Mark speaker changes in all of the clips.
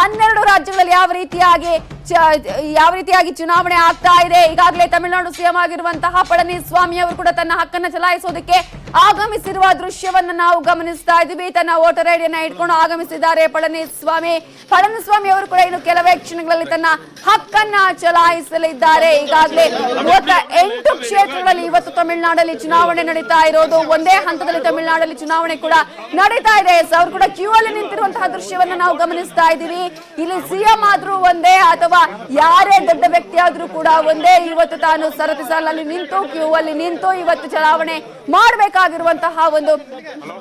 Speaker 1: ಹನ್ನೆರಡು ರಾಜ್ಯಗಳಲ್ಲಿ ಯಾವ ರೀತಿಯಾಗಿ ಯಾವ ರೀತಿಯಾಗಿ ಚುನಾವಣೆ ಆಗ್ತಾ ಇದೆ? ಈಗಾಗಲೇ ತಮಿಳುನಾಡು ಸಿಎಂ ಆಗಿರುವಂತಹ ಪಳನಿಸ್ವಾಮಿ ಅವರು ಕೂಡ ತನ್ನ ಹಕ್ಕನ್ನ ಚಲಾಯಿಸೋದಕ್ಕೆ ಆಗಮಿಸಿರುವ ದೃಶ್ಯವನ್ನ ನಾವು ಗಮನಿಸ್ತಾ ಇದ್ದೀವಿ. ತನ್ನ ವೋಟರ್ ಐಡಿಯನ್ನ ಇಟ್ಕೊಂಡು ಆಗಮಿಸಿದ್ದಾರೆ ಪಳನಿಸ್ವಾಮಿ. ಪಳನಿಸ್ವಾಮಿ ಅವರು ಕೂಡ ಇನ್ನು ಕೆಲವೇ ಕ್ಷಣಗಳಲ್ಲಿ ತನ್ನ ಹಕ್ಕನ್ನ ಚಲಾಯಿಸಲಿದ್ದಾರೆ. ಈಗಾಗಲೇ ಎಂಟು ಕ್ಷೇತ್ರಗಳಲ್ಲಿ ಇವತ್ತು ತಮಿಳುನಾಡಲ್ಲಿ ಚುನಾವಣೆ ನಡೀತಾ ಇರೋದು. ಒಂದೇ ಹಂತದಲ್ಲಿ ತಮಿಳುನಾಡಲ್ಲಿ ಚುನಾವಣೆ ಕೂಡ ನಡೀತಾ ಇದೆ. ಅವ್ರು ಕೂಡ ಕ್ಯೂ ಅಲ್ಲಿ ನಿಂತಿರುವಂತಹ ದೃಶ್ಯವನ್ನ ನಾವು ಗಮನಿಸ್ತಾ ಇದ್ದೀವಿ. ಇಲ್ಲಿ ಸಿಎಂ ಆದ್ರೂ ಒಂದೇ ಅಥವಾ ಯಾರೇ ದೊಡ್ಡ ವ್ಯಕ್ತಿ ಆದ್ರೂ ಕೂಡ ಒಂದೇ ಇವತ್ತು ತಾನು ಸರತಿ ಸಾಲಲ್ಲಿ ನಿಂತು ಕ್ಯೂ ಅಲ್ಲಿ ನಿಂತು ಇವತ್ತು ಚುನಾವಣೆ ಮಾಡಬೇಕಾಗಿರುವಂತಹ ಒಂದು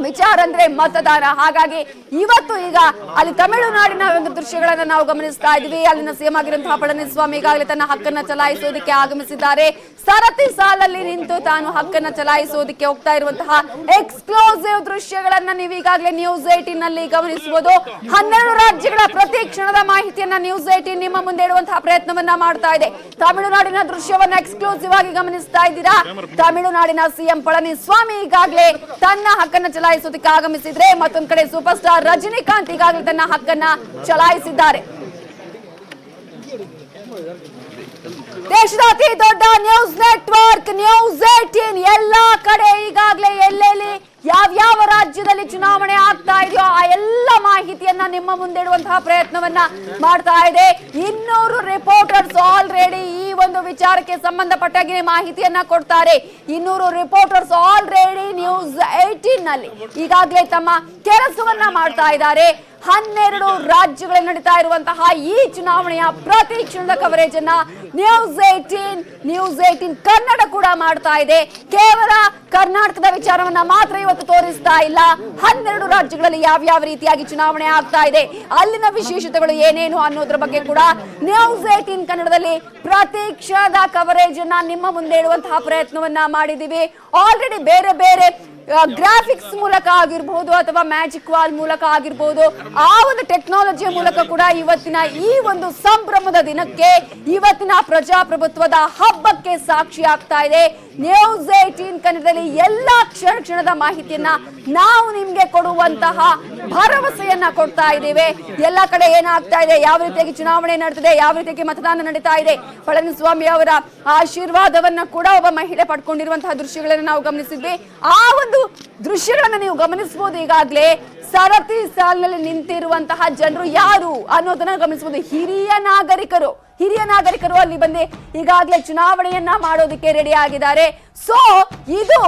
Speaker 1: ವಿಚಾರ ಅಂದ್ರೆ ಮತದಾನ. ಹಾಗಾಗಿ ಇವತ್ತು ಈಗ ಅಲ್ಲಿ ತಮಿಳುನಾಡಿನ ಒಂದು ದೃಶ್ಯಗಳನ್ನ ನಾವು ಗಮನಿಸ್ತಾ ಇದ್ವಿ. ಅಲ್ಲಿನ ಸಿಎಂ ಆಗಿರುವಂತಹ ಪಳನಿಸ್ವಾಮಿ ಈಗಾಗಲೇ ತನ್ನ ಹಕ್ಕನ್ನ ಚಲಾಯಿಸೋದಕ್ಕೆ ಆಗಮಿಸಿದ್ದಾರೆ. ಸರತಿ ಸಾಲಲ್ಲಿ ನಿಂತು ತಾನು ಹಕ್ಕನ್ನ ಚಲಾಯಿಸೋದಕ್ಕೆ ಹೋಗ್ತಾ ಇರುವಂತಹ ಎಕ್ಸ್ಕ್ಲೂಸಿವ್ ದೃಶ್ಯಗಳನ್ನ ನೀವು ಈಗಾಗಲೇ ನ್ಯೂಸ್ ಏಟೀನ್ನಲ್ಲಿ ಗಮನಿಸಬಹುದು ಹನ್ನೆರಡು ರಾಜ್ಯಗಳ ಪ್ರತಿ ಕ್ಷಣದ ಮಾಹಿತಿಯನ್ನ ನ್ಯೂಸ್ ಏಟೀನ್ ನಿಮ್ಮ ಮುಂದೆ ಇಡುವಂತಹ ಪ್ರಯತ್ನವನ್ನ ಮಾಡ್ತಾ ಇದೆ. ತಮಿಳುನಾಡಿನ ದೃಶ್ಯವನ್ನ ಎಕ್ಸ್ಕ್ಲೂಸಿವ್ ಆಗಿ ಗಮನಿಸ್ತಾ ಇದ್ದೀರಾ? ತಮಿಳುನಾಡಿನ ಸಿಎಂ ಪಳನಿಸ್ವಾಮಿ ಈಗಾಗಲೇ ತನ್ನ ಹಕ್ಕನ್ನ ಚಲಾಯಿಸೋದಕ್ಕೆ ಆಗಮಿಸಿದ್ರೆ, ಮತ್ತೊಂದ್ ಕಡೆ ಸೂಪರ್ ಸ್ಟಾರ್ ರಜನಿಕಾಂತ್ ಈಗಾಗಲೇ ತನ್ನ ಹಕ್ಕನ್ನ ಚಲಾಯಿಸಿದ್ದಾರೆ. ದೇಶದ ಅತಿ ದೊಡ್ಡ ನ್ಯೂಸ್ ನೆಟ್ವರ್ಕ್ ನ್ಯೂಸ್ ಏಟೀನ್ ಎಲ್ಲಾ ಕಡೆ ಈಗಾಗಲೇ ಎಲ್ಲೆಲ್ಲಿ, ಯಾವ್ಯಾವ ರಾಜ್ಯದಲ್ಲಿ ಚುನಾವಣೆ ಆಗ್ತಾ ಇದೆಯೋ ಆ ಎಲ್ಲ ಮಾಹಿತಿಯನ್ನ ನಿಮ್ಮ ಮುಂದೆ ಇಡುವಂತಹ ಪ್ರಯತ್ನವನ್ನ ಮಾಡ್ತಾ ಇದೆ. ಇನ್ನೂರು ರಿಪೋರ್ಟರ್ಸ್ ಆಲ್ರೆಡಿ ಈ ಒಂದು ವಿಚಾರಕ್ಕೆ ಸಂಬಂಧಪಟ್ಟಾಗಿ ಮಾಹಿತಿಯನ್ನ ಕೊಡ್ತಾರೆ. ಇನ್ನೂರು ರಿಪೋರ್ಟರ್ಸ್ ಆಲ್ರೆಡಿ ನ್ಯೂಸ್ ಏಟೀನ್ನಲ್ಲಿ ಈಗಾಗಲೇ ತಮ್ಮ ಕೆಲಸವನ್ನ ಮಾಡ್ತಾ ಇದ್ದಾರೆ. ಹನ್ನೆರಡು ರಾಜ್ಯಗಳಲ್ಲಿ ನಡೀತಾ ಇರುವಂತಹ ಈ ಚುನಾವಣೆಯ ಪ್ರತಿ ಕ್ಷಣದ ಕವರೇಜ್ ಅನ್ನ news eighteen news eighteen Kannada ಕೂಡ ಮಾಡ್ತಾ ಇದೆ. ಕೇವಲ ಕರ್ನಾಟಕದ ವಿಚಾರವನ್ನ ಮಾತ್ರ ಇವತ್ತು ತೋರಿಸ್ತಾ ಇಲ್ಲ. ಹನ್ನೆರಡು ರಾಜ್ಯಗಳಲ್ಲಿ ಯಾವ್ಯಾವ ರೀತಿಯಾಗಿ ಚುನಾವಣೆ ಆಗ್ತಾ ಇದೆ, ಅಲ್ಲಿನ ವಿಶೇಷತೆಗಳು ಏನೇನು ಅನ್ನೋದ್ರ ಬಗ್ಗೆ ಕೂಡ ನ್ಯೂಸ್ ಏಟೀನ್ ಕನ್ನಡದಲ್ಲಿ ಪ್ರತಿ ಕ್ಷಣದ ಕವರೇಜ್ ಅನ್ನ ನಿಮ್ಮ ಮುಂದೆ ಇಡುವಂತಹ ಪ್ರಯತ್ನವನ್ನ ಮಾಡಿದೀವಿ ಆಲ್ರೆಡಿ ಬೇರೆ ಬೇರೆ ಗ್ರಾಫಿಕ್ಸ್ ಮೂಲಕ ಆಗಿರ್ಬಹುದು ಅಥವಾ ಮ್ಯಾಜಿಕ್ ವಾಲ್ ಮೂಲಕ ಆಗಿರ್ಬಹುದು ಆ ಒಂದು ಟೆಕ್ನಾಲಜಿಯ ಮೂಲಕ ಕೂಡ ಇವತ್ತಿನ ಈ ಒಂದು ಸಂಭ್ರಮದ ದಿನಕ್ಕೆ ಇವತ್ತಿನ ಪ್ರಜಾಪ್ರಭುತ್ವದ ಹಬ್ಬಕ್ಕೆ ಸಾಕ್ಷಿ ಆಗ್ತಾ ಇದೆ. ನ್ಯೂಸ್ ಏಟೀನ್ ಕನ್ನಡದಲ್ಲಿ ಎಲ್ಲಾ ಕ್ಷಣ ಕ್ಷಣದ ಮಾಹಿತಿಯನ್ನ ನಾವು ನಿಮ್ಗೆ ಕೊಡುವಂತಹ ಭರವಸೆಯನ್ನ ಕೊಡ್ತಾ ಇದ್ದೇವೆ. ಎಲ್ಲಾ ಕಡೆ ಏನಾಗ್ತಾ ಇದೆ? ಯಾವ ರೀತಿಯಾಗಿ ಚುನಾವಣೆ ನಡೆದಿದೆ ಯಾವ ರೀತಿಯಾಗಿ ಮತದಾನ ನಡೀತಾ ಇದೆ? ಪಳನಿಸ್ವಾಮಿ ಅವರ ಆಶೀರ್ವಾದವನ್ನ ಕೂಡ ಒಬ್ಬ ಮಹಿಳೆ ಪಡ್ಕೊಂಡಿರುವಂತಹ ದೃಶ್ಯಗಳನ್ನ ನಾವು ಗಮನಿಸಿದ್ವಿ. ಆ ಒಂದು ದೃಶ್ಯಗಳನ್ನ ನೀವು ಗಮನಿಸಬಹುದು ಈಗಾಗಲೇ. ಸರತಿ ಸಾಲಿನಲ್ಲಿ ನಿಂತಿರುವಂತಹ ಜನರು ಯಾರು ಅನ್ನೋದನ್ನ ಗಮನಿಸಬಹುದು. ಹಿರಿಯ ನಾಗರಿಕರು ಹಿರಿಯ ನಾಗರಿಕರು ಅಲ್ಲಿ ಬಂದು ಈಗಾಗಲೇ ಚುನಾವಣೆಯನ್ನ ಮಾಡೋದಕ್ಕೆ ರೆಡಿ ಆಗಿದ್ದಾರೆ. ಸೊ ಇದು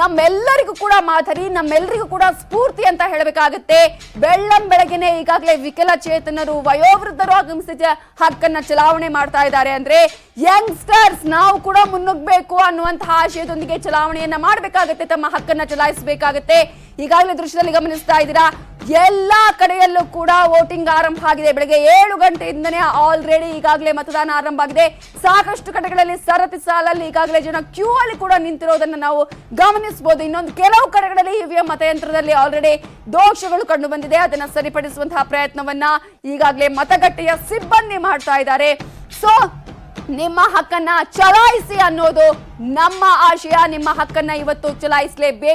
Speaker 1: ನಮ್ಮೆಲ್ಲರಿಗೂ ಕೂಡ ಮಾದರಿ, ನಮ್ಮೆಲ್ಲರಿಗೂ ಕೂಡ ಸ್ಫೂರ್ತಿ ಅಂತ ಹೇಳಬೇಕಾಗುತ್ತೆ. ಬೆಳ್ಳಂ ಬೆಳಗ್ಗೆನೆ ಈಗಾಗಲೇ ವಿಕಲಚೇತನರು ವಯೋವೃದ್ಧರು ಆಗಮಿಸಿದ ಹಕ್ಕನ್ನ ಚಲಾವಣೆ ಮಾಡ್ತಾ ಇದ್ದಾರೆ ಅಂದ್ರೆ ಯಂಗ್ಸ್ಟರ್ಸ್ ನಾವು ಕೂಡ ಮುನ್ನುಗ್ಬೇಕು ಅನ್ನುವಂತಹ ಆಶಯದೊಂದಿಗೆ ಚಲಾವಣೆಯನ್ನ ಮಾಡಬೇಕಾಗುತ್ತೆ, ತಮ್ಮ ಹಕ್ಕನ್ನ ಚಲಾಯಿಸಬೇಕಾಗುತ್ತೆ. ಈಗಾಗಲೇ ದೃಶ್ಯದಲ್ಲಿ ಗಮನಿಸ್ತಾ ಇದ್ದೀರಾ, ಎಲ್ಲಾ ಕಡೆಯಲ್ಲೂ ಕೂಡ ವೋಟಿಂಗ್ ಆರಂಭ ಆಗಿದೆ. ಬೆಳಗ್ಗೆ ಏಳು ಗಂಟೆಯಿಂದನೇ ಆಲ್ರೆಡಿ ಈಗಾಗಲೇ ಮತದಾನ ಆರಂಭ ಆಗಿದೆ. ಸಾಕಷ್ಟು ಕಡೆಗಳಲ್ಲಿ ಸರತಿ ಸಾಲಲ್ಲಿ ಈಗಾಗಲೇ ಜನ ಕ್ಯೂ ಅಲ್ಲಿ ಕೂಡ ನಿಂತಿರೋದನ್ನ ನಾವು ಗಮನಿಸಬಹುದು ಇನ್ನೊಂದು ಕೆಲವು ಕಡೆಗಳಲ್ಲಿ ಇವಿಎಂ ಮತಯಂತ್ರದಲ್ಲಿ ಆಲ್ರೆಡಿ ದೋಷಗಳು ಕಂಡು ಬಂದಿದೆ. ಅದನ್ನ ಸರಿಪಡಿಸುವಂತಹ ಪ್ರಯತ್ನವನ್ನ ಈಗಾಗಲೇ ಮತಗಟ್ಟೆಯ ಸಿಬ್ಬಂದಿ ಮಾಡ್ತಾ ಇದ್ದಾರೆ. ಸೊ ನಿಮ್ಮ ಹಕ್ಕನ್ನ ಚಲಾಯಿಸಿ ಅನ್ನೋದು ನಮ್ಮ ಆಶಯ. ನಿಮ್ಮ ಹಕ್ಕನ್ನ ಇವತ್ತು ಚಲಾಯಿಸಲೇಬೇಕು.